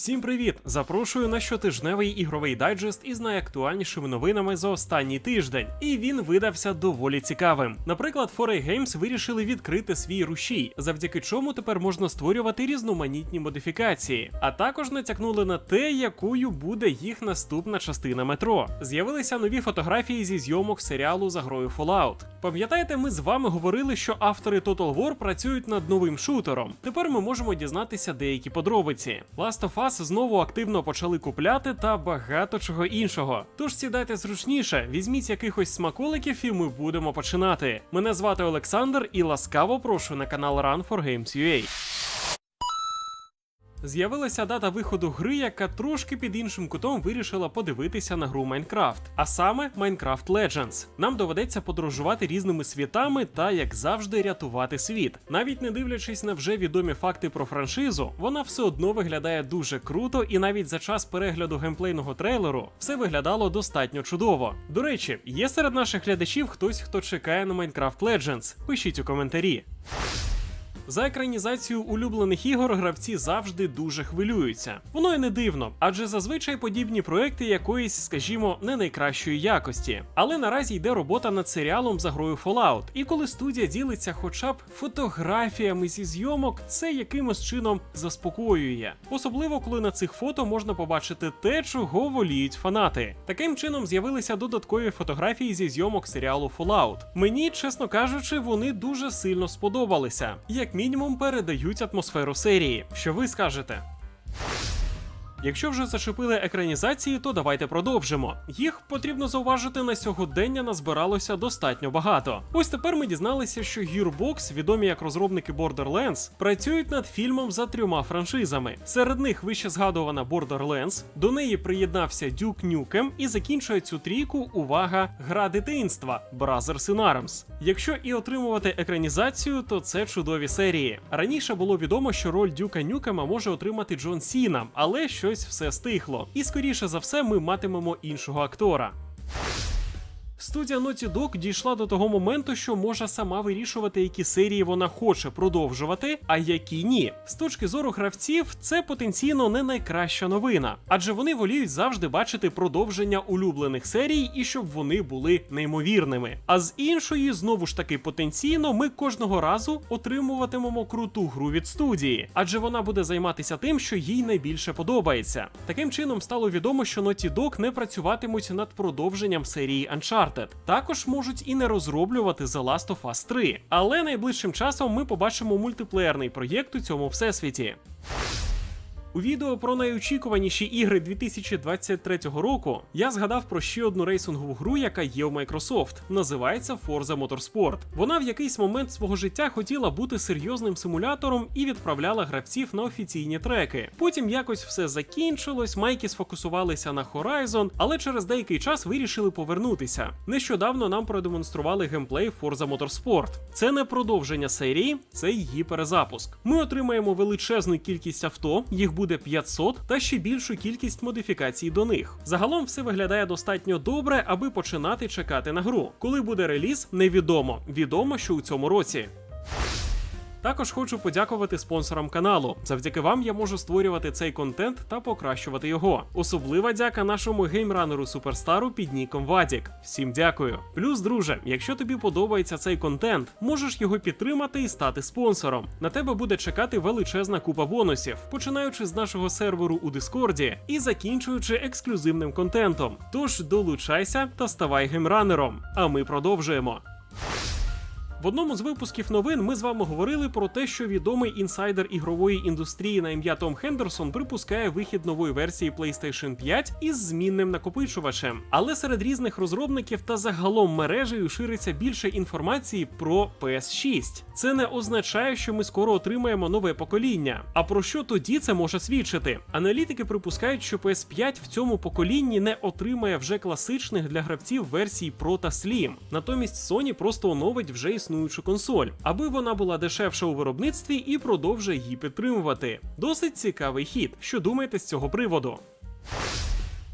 Всім привіт! Запрошую на щотижневий ігровий дайджест із найактуальнішими новинами за останній тиждень. І він видався доволі цікавим. Наприклад, 4A Games вирішили відкрити свій рушій, завдяки чому тепер можна створювати різноманітні модифікації. А також натякнули на те, якою буде їх наступна частина метро. З'явилися нові фотографії зі зйомок серіалу за грою Fallout. Пам'ятаєте, ми з вами говорили, що автори Total War працюють над новим шутером. Тепер ми можемо дізнатися деякі подробиці. Last of Us знову активно почали купляти та багато чого іншого. Тож сідайте зручніше, візьміть якихось смаколиків, і ми будемо починати. Мене звати Олександр і ласкаво прошу на канал Run for Games UA. З'явилася дата виходу гри, яка трошки під іншим кутом вирішила подивитися на гру Майнкрафт, а саме Minecraft Legends. Нам доведеться подорожувати різними світами та, як завжди, рятувати світ. Навіть не дивлячись на вже відомі факти про франшизу, вона все одно виглядає дуже круто, і навіть за час перегляду геймплейного трейлеру все виглядало достатньо чудово. До речі, є серед наших глядачів хтось, хто чекає на Minecraft Legends. Пишіть у коментарі. За екранізацію улюблених ігор гравці завжди дуже хвилюються. Воно і не дивно, адже зазвичай подібні проекти якоїсь, скажімо, не найкращої якості. Але наразі йде робота над серіалом за грою Fallout, і коли студія ділиться хоча б фотографіями зі зйомок, це якимось чином заспокоює. Особливо коли на цих фото можна побачити те, чого воліють фанати. Таким чином з'явилися додаткові фотографії зі зйомок серіалу Fallout. Мені, чесно кажучи, вони дуже сильно сподобалися. Як мінімум передають атмосферу серії. Що ви скажете? Якщо вже зачепили екранізації, то давайте продовжимо. Їх потрібно зауважити на сьогодення назбиралося достатньо багато. Ось тепер ми дізналися, що Gearbox, відомі як розробники Borderlands, працюють над фільмом за трьома франшизами. Серед них вище згадувана Borderlands, до неї приєднався Duke Nukem і закінчує цю трійку увага гра дитинства Brothers in Arms. Якщо і отримувати екранізацію, то це чудові серії. Раніше було відомо, що роль Дюка Нюкема може отримати Джон Сіна, але щось все стихло. І скоріше за все ми матимемо іншого актора. Студія Naughty Dog дійшла до того моменту, що може сама вирішувати, які серії вона хоче продовжувати, а які ні. З точки зору гравців, це потенційно не найкраща новина, адже вони воліють завжди бачити продовження улюблених серій і щоб вони були неймовірними. А з іншої, знову ж таки, потенційно, ми кожного разу отримуватимемо круту гру від студії, адже вона буде займатися тим, що їй найбільше подобається. Таким чином стало відомо, що Naughty Dog не працюватимуть над продовженням серії Uncharted. Також можуть і не розроблювати The Last of Us 3. Але найближчим часом ми побачимо мультиплеєрний проєкт у цьому всесвіті. У відео про найочікуваніші ігри 2023 року я згадав про ще одну рейсингову гру, яка є у Microsoft. Називається Forza Motorsport. Вона в якийсь момент свого життя хотіла бути серйозним симулятором і відправляла гравців на офіційні треки. Потім якось все закінчилось, майки сфокусувалися на Horizon, але через деякий час вирішили повернутися. Нещодавно нам продемонстрували геймплей Forza Motorsport. Це не продовження серії, це її перезапуск. Ми отримаємо величезну кількість авто, їх буде 500 та ще більшу кількість модифікацій до них. Загалом все виглядає достатньо добре, аби починати чекати на гру. Коли буде реліз, невідомо. Відомо, що у цьому році. Також хочу подякувати спонсорам каналу. Завдяки вам я можу створювати цей контент та покращувати його. Особлива дяка нашому геймранеру суперстару під ніком Вадік. Всім дякую. Плюс, друже, якщо тобі подобається цей контент, можеш його підтримати і стати спонсором. На тебе буде чекати величезна купа бонусів, починаючи з нашого серверу у Дискорді і закінчуючи ексклюзивним контентом. Тож долучайся та ставай геймранером. А ми продовжуємо. В одному з випусків новин ми з вами говорили про те, що відомий інсайдер ігрової індустрії на ім'я Том Хендерсон припускає вихід нової версії PlayStation 5 із змінним накопичувачем. Але серед різних розробників та загалом мережею шириться більше інформації про PS6. Це не означає, що ми скоро отримаємо нове покоління. А про що тоді це може свідчити? Аналітики припускають, що PS5 в цьому поколінні не отримає вже класичних для гравців версій Pro та Slim. Натомість Sony просто оновить вже існуючу консоль, аби вона була дешевша у виробництві і продовжує її підтримувати. Досить цікавий хід. Що думаєте з цього приводу?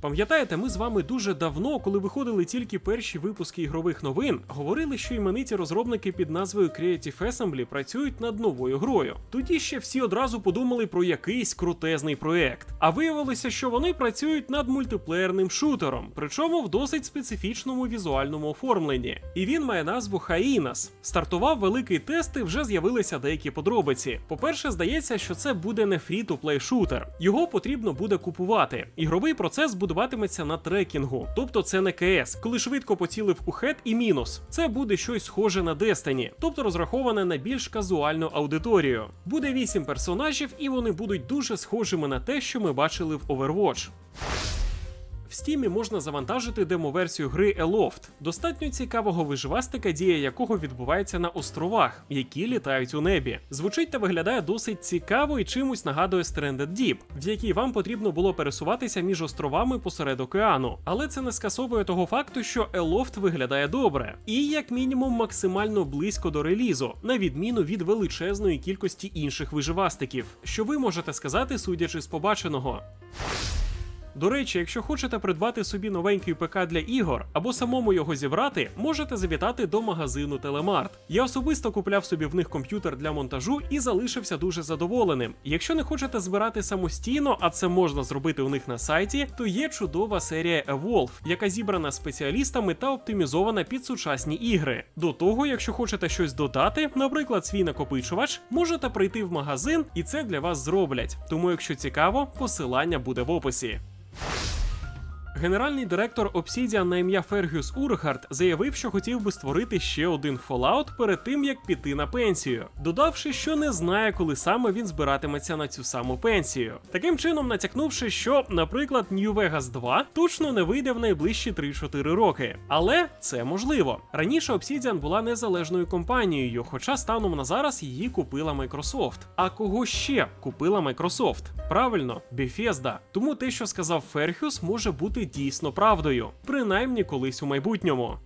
Пам'ятаєте, ми з вами дуже давно, коли виходили тільки перші випуски ігрових новин, говорили, що імениті розробники під назвою Creative Assembly працюють над новою грою. Тоді ще всі одразу подумали про якийсь крутезний проект. А виявилося, що вони працюють над мультиплеєрним шутером, причому в досить специфічному візуальному оформленні. І він має назву Hyenas. Стартував великий тест і вже з'явилися деякі подробиці. По-перше, здається, що це буде не фрі-то-плей шутер. Його потрібно буде купувати. Ігровий процес будуватиметься на трекінгу, тобто це не КС, коли швидко поцілив у хед і мінус. Це буде щось схоже на Destiny, тобто розраховане на більш казуальну аудиторію. Буде 8 персонажів, і вони будуть дуже схожими на те, що ми бачили в Overwatch. В стімі можна завантажити демоверсію гри Aloft, достатньо цікавого виживастика, дія якого відбувається на островах, які літають у небі. Звучить та виглядає досить цікаво і чимось нагадує Stranded Deep, в якій вам потрібно було пересуватися між островами посеред океану. Але це не скасовує того факту, що Aloft виглядає добре, і як мінімум максимально близько до релізу, на відміну від величезної кількості інших виживастиків. Що ви можете сказати, судячи з побаченого? До речі, якщо хочете придбати собі новенький ПК для ігор або самому його зібрати, можете завітати до магазину Телемарт. Я особисто купляв собі в них комп'ютер для монтажу і залишився дуже задоволеним. Якщо не хочете збирати самостійно, а це можна зробити у них на сайті, то є чудова серія Evolve, яка зібрана спеціалістами та оптимізована під сучасні ігри. До того, якщо хочете щось додати, наприклад, свій накопичувач, можете прийти в магазин і це для вас зроблять. Тому, якщо цікаво, посилання буде в описі. Генеральний директор Obsidian на ім'я Фергюс Ургард заявив, що хотів би створити ще один Fallout перед тим, як піти на пенсію, додавши, що не знає, коли саме він збиратиметься на цю саму пенсію. Таким чином, натякнувши, що, наприклад, New Vegas 2 точно не вийде в найближчі 3-4 роки. Але це можливо. Раніше Obsidian була незалежною компанією, хоча станом на зараз її купила Microsoft. А кого ще купила Microsoft? Правильно, Bethesda. Тому те, що сказав Ферхюс, може бути дійсно правдою, принаймні колись у майбутньому.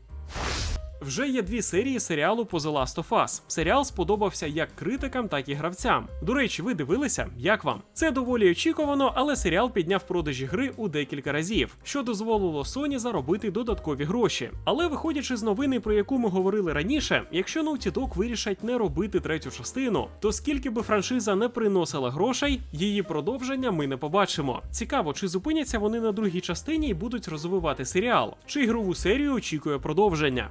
Вже є дві серії серіалу по The Last of Us. Серіал сподобався як критикам, так і гравцям. До речі, ви дивилися? Як вам? Це доволі очікувано, але серіал підняв продажі гри у декілька разів, що дозволило Sony заробити додаткові гроші. Але виходячи з новини, про яку ми говорили раніше, якщо Naughty Dog вирішать не робити третю частину, то скільки би франшиза не приносила грошей, її продовження ми не побачимо. Цікаво, чи зупиняться вони на другій частині і будуть розвивати серіал, чи ігрову серію очікує продовження.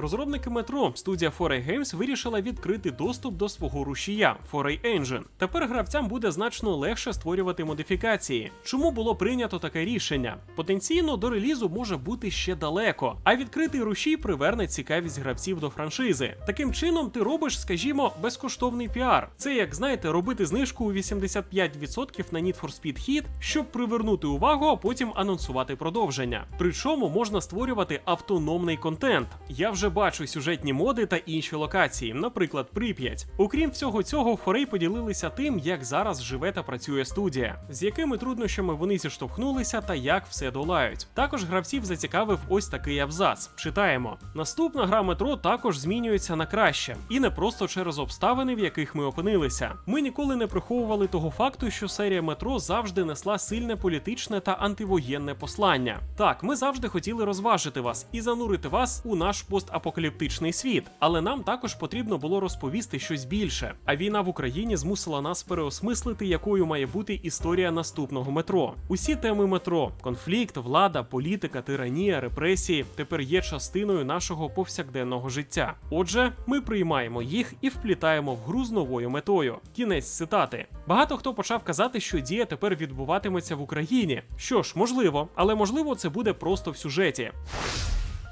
Розробники метро студія 4A Games вирішила відкрити доступ до свого рушія 4A Engine. Тепер гравцям буде значно легше створювати модифікації. Чому було прийнято таке рішення? Потенційно до релізу може бути ще далеко, а відкритий рушій приверне цікавість гравців до франшизи. Таким чином, ти робиш, скажімо, безкоштовний піар. Це як знаєте, робити знижку у 85% на Need for Speed Hit, щоб привернути увагу, а потім анонсувати продовження. Причому можна створювати автономний контент. Я вже бачу сюжетні моди та інші локації, наприклад, Прип'ять. Окрім всього цього, Форей поділилися тим, як зараз живе та працює студія, з якими труднощами вони зіштовхнулися та як все долають. Також гравців зацікавив ось такий абзац. Читаємо: наступна гра метро також змінюється на краще, і не просто через обставини, в яких ми опинилися. Ми ніколи не приховували того факту, що серія метро завжди несла сильне політичне та антивоєнне послання. Так, ми завжди хотіли розважити вас і занурити вас у наш постапокаліптичний світ, але нам також потрібно було розповісти щось більше. А війна в Україні змусила нас переосмислити, якою має бути історія наступного метро. Усі теми метро: конфлікт, влада, політика, тиранія, репресії тепер є частиною нашого повсякденного життя. Отже, ми приймаємо їх і вплітаємо в гру з новою метою. Кінець цитати. Багато хто почав казати, що дія тепер відбуватиметься в Україні. Що ж, можливо, але можливо це буде просто в сюжеті.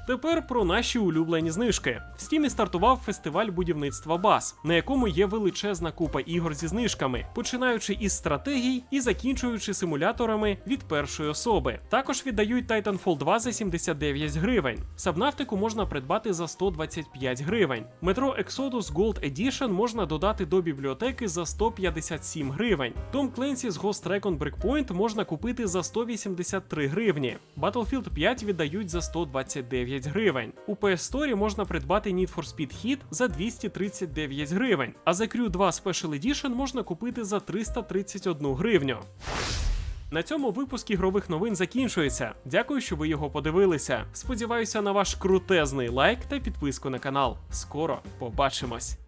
Тепер про наші улюблені знижки. В стімі стартував фестиваль будівництва баз, на якому є величезна купа ігор зі знижками, починаючи із стратегій і закінчуючи симуляторами від першої особи. Також віддають Titanfall 2 за 79 гривень. Сабнафтику можна придбати за 125 гривень. Метро Exodus Gold Edition можна додати до бібліотеки за 157 гривень. Tom Clancy's Ghost Recon Breakpoint можна купити за 183 гривні. Battlefield 5 віддають за 129 гривень. У PS Store можна придбати Need for Speed Hit за 239 гривень, а за Crew 2 Special Edition можна купити за 331 гривню. На цьому випуск ігрових новин закінчується. Дякую, що ви його подивилися. Сподіваюся на ваш крутезний лайк та підписку на канал. Скоро побачимось.